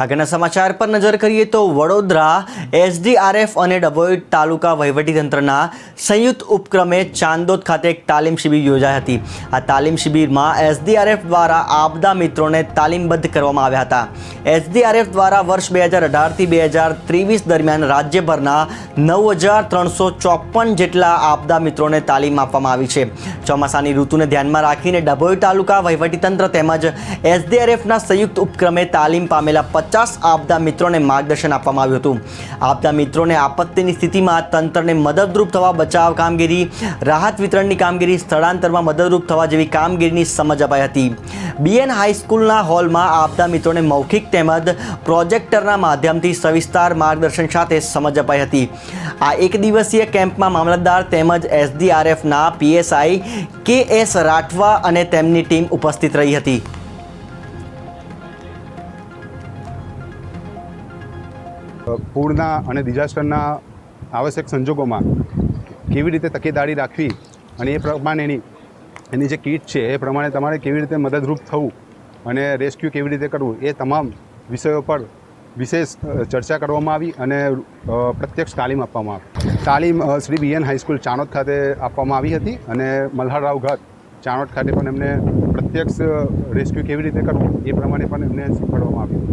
આગળના સમાચાર પર નજર કરીએ તો વડોદરા, એસડીઆરએફ અને ડભોઈ તાલુકા વહીવટીતંત્રના સંયુક્ત ઉપક્રમે ચાંદોદ ખાતે એક તાલીમ શિબિર યોજાઈ હતી. આ તાલીમ શિબિરમાં એસડીઆરએફ દ્વારા આપદા મિત્રોને તાલીમબદ્ધ કરવામાં આવ્યા હતા. એસડીઆરએફ દ્વારા વર્ષ બે હજાર અઢારથી બે હજાર ત્રેવીસ દરમિયાન રાજ્યભરના નવ હજાર ત્રણસો ચોપન જેટલા આપદા મિત્રોને તાલીમ આપવામાં આવી છે. ચોમાસાની ઋતુને ધ્યાનમાં રાખીને ડભોઈ તાલુકા વહીવટીતંત્ર તેમજ એસડીઆરએફના સંયુક્ત ઉપક્રમે તાલીમ પામેલા પચાસ આપદા મિત્રોને માર્ગદર્શન આપવામાં આવ્યું હતું. આપદા મિત્રોને આપત્તિની સ્થિતિમાં તંત્રને મદદરૂપ થવા બચાવ કામગીરી, રાહત વિતરણની કામગીરી, સ્થળાંતરમાં મદદરૂપ થવા જેવી કામગીરીની સમજ અપાઈ હતી. બીએન હાઈસ્કૂલના હોલમાં આપદા મિત્રોને મૌખિક તેમજ પ્રોજેક્ટરના માધ્યમથી સવિસ્તાર માર્ગદર્શન સાથે સમજ અપાઈ હતી. આ એક દિવસીય કેમ્પમાં મામલતદાર તેમજ એસડીઆરએફના પીએસઆઈ કે એસ રાઠવા અને તેમની ટીમ ઉપસ્થિત રહી હતી. પૂરના અને ડિઝાસ્ટરના આવશ્યક સંજોગોમાં કેવી રીતે તકેદારી રાખવી અને એ પ્રમાણેની એની જે કીટ છે, એ પ્રમાણે તમારે કેવી રીતે મદદરૂપ થવું અને રેસ્ક્યુ કેવી રીતે કરવું, એ તમામ વિષયો પર વિશેષ ચર્ચા કરવામાં આવી અને પ્રત્યક્ષ તાલીમ આપવામાં આવી. તાલીમ શ્રી બીએન હાઈસ્કૂલ ચાણોદ ખાતે આપવામાં આવી હતી અને મલ્હારરાવ ઘાટ ચાણોદ ખાતે પણ એમને પ્રત્યક્ષ રેસ્ક્યુ કેવી રીતે કરવું એ પ્રમાણે પણ એમને શીખવાડવામાં આવ્યું.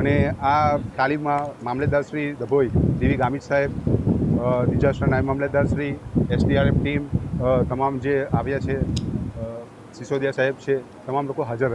અને આ તાલીમમાં મામલેદાર શ્રી ધભોઈ ડીવી ગામિત સાહેબ ડિઝાસ્ટર નાયબ મામલેદાર શ્રી, એસડીઆરએફ ટીમ તમામ જે આવ્યા છે સિસોદિયા સાહેબ છે, તમામ લોકો હાજર